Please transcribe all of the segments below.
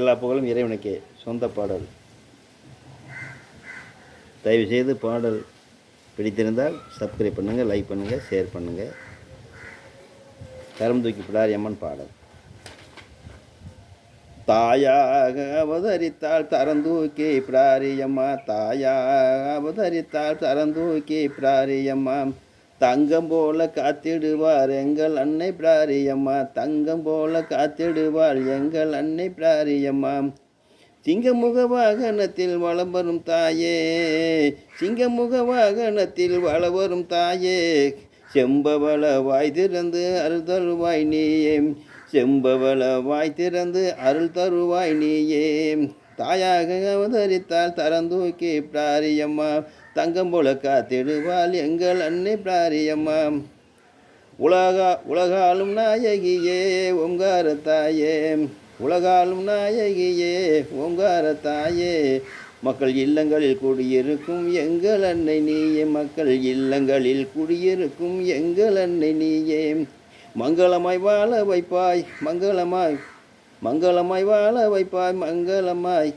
எல்லா புகழும் இறைவனுக்கே. சொந்த பாடல். தயவு செய்து பாடல் பிடித்திருந்தால் சப்ஸ்கிரைப் பண்ணுங்கள் லைக் பண்ணுங்கள் ஷேர் பண்ணுங்கள் கரம் தூக்கி பிடாரி அம்மன் பாடல். தாயாக அவதரித்தாள் தரந்தூக்கி பிடாரியம்மா தாயாக அவதரித்தாள் தரந்தூக்கி பிடாரியம்மா தங்கம் போல காத்திடுவார் எங்கள் அன்னை பிராரியம்மா. தங்கம் போல காத்திடுவாள் எங்கள் அன்னை பிராரியம்மா. சிங்கமுக வாகனத்தில் வளம் வரும் தாயே சிங்கமுக வாகனத்தில் வள வரும் தாயே. செம்பவள வாய் திறந்து அருள் தருவாய் நீயே. செம்பவள வாய் திறந்து அருள் தருவாய் நீயே. தாயாக அவதரித்தால் தரந்தூக்கி பிராரியம்மா. தங்கம் போல காத்திடுவாள் எங்கள் அன்னை பிராரியம்மா. உலகா உலகாலும் நாயகியே ஓங்கார தாயே. உலகாலும் நாயகியே ஓங்கார தாயே. மக்கள் இல்லங்களில் குடியிருக்கும் எங்கள் அன்னை நீயே. மக்கள் இல்லங்களில் குடியிருக்கும் எங்கள் அன்னை நீயே. மங்களமாய் வாழ வைப்பாய் மங்களமாய் மங்களமாய் வாழ வைப்பாய் மங்களமாய்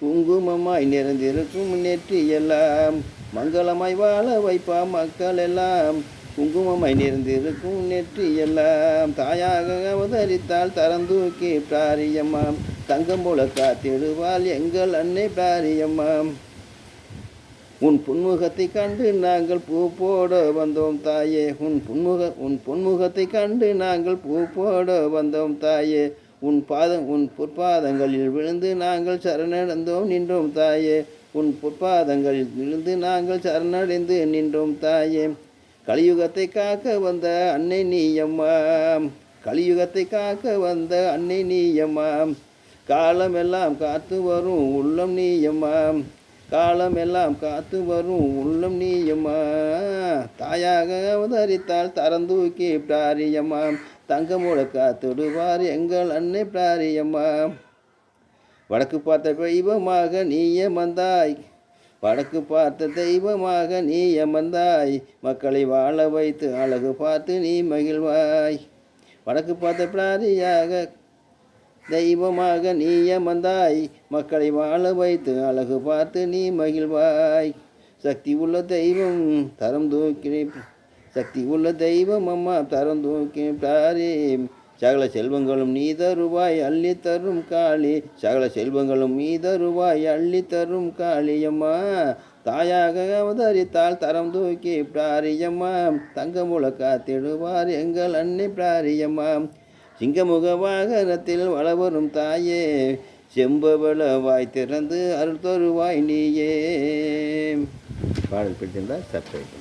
குங்குமமாய் நிறைந்திருக்கும் நெற்றி எல்லாம் மங்களமாய் வாழ வைப்பா மக்கள் எல்லாம் குங்குமமாய் நிறைந்திருக்கும் நெற்றி எல்லாம் தாயாக அவதரித்தால் தரந்தூக்கி பிராரியம்மா தங்கம் போல காத்திடுவாள் எங்கள் அன்னை பிராரியம்மா உன் புன்முகத்தை கண்டு நாங்கள் பூ போட வந்தோம் தாயே. உன் புன்முக உன் புன்முகத்தை கண்டு நாங்கள் பூ போட வந்தோம் தாயே. உன் பாதம் உன் பொற்பாதங்களில் விழுந்து நாங்கள் சரணடைந்தோம் நின்றோம் தாயே. உன் பொற்பாதங்களில் விழுந்து நாங்கள் சரணடைந்து நின்றோம் தாயே. கலியுகத்தை காக்க வந்த அன்னை நீயம்மாம் கலியுகத்தை காக்க வந்த அன்னை நீயம்மாம் காலமெல்லாம் காத்து வரும் உள்ளம் நீயம்மாம் காலமெல்லாம் காத்து வரும் உள்ளம் நீயம்மா. தாயாக அவதரித்தால் தரந்தூக்கி தங்க முழக்கா தொடுவார் எங்கள் அன்னை பிராரியம்மா. வடக்கு பார்த்த தெய்வமாக நீயே வந்தாய் வடக்கு பார்த்த தெய்வமாக நீ அமர்ந்தாய் மக்களை வாழ வைத்து அழகு பார்த்து நீ மகிழ்வாய். வடக்கு பார்த்த பிராரியாக தெய்வமாக நீ வந்தாய் மக்களை வாழ வைத்து அழகு பார்த்து நீ மகிழ்வாய். சக்தி உள்ள தெய்வம் தரம் தூக்கி சக்தி உள்ள தெய்வம் அம்மா தரம் தூக்கி சகல செல்வங்களும் நீ தருவாய் அள்ளி தரும் காளி. சகல செல்வங்களும் நீ தருவாய் அள்ளி தரும் காளியம்மா தாயாக அவதரித்தால் தரம் தூக்கி பிராரியம்மா தங்கமுல காத்திடுவார் எங்கள் அன்னை பிராரியம்மா சிங்கமுக வாகனத்தில் வளவரும் தாயே செம்பவள வாய் திறந்து அருள் தருவாய் நீயே. பாடல் பிடித்திருந்தால் சப்ஸ்கிரைப்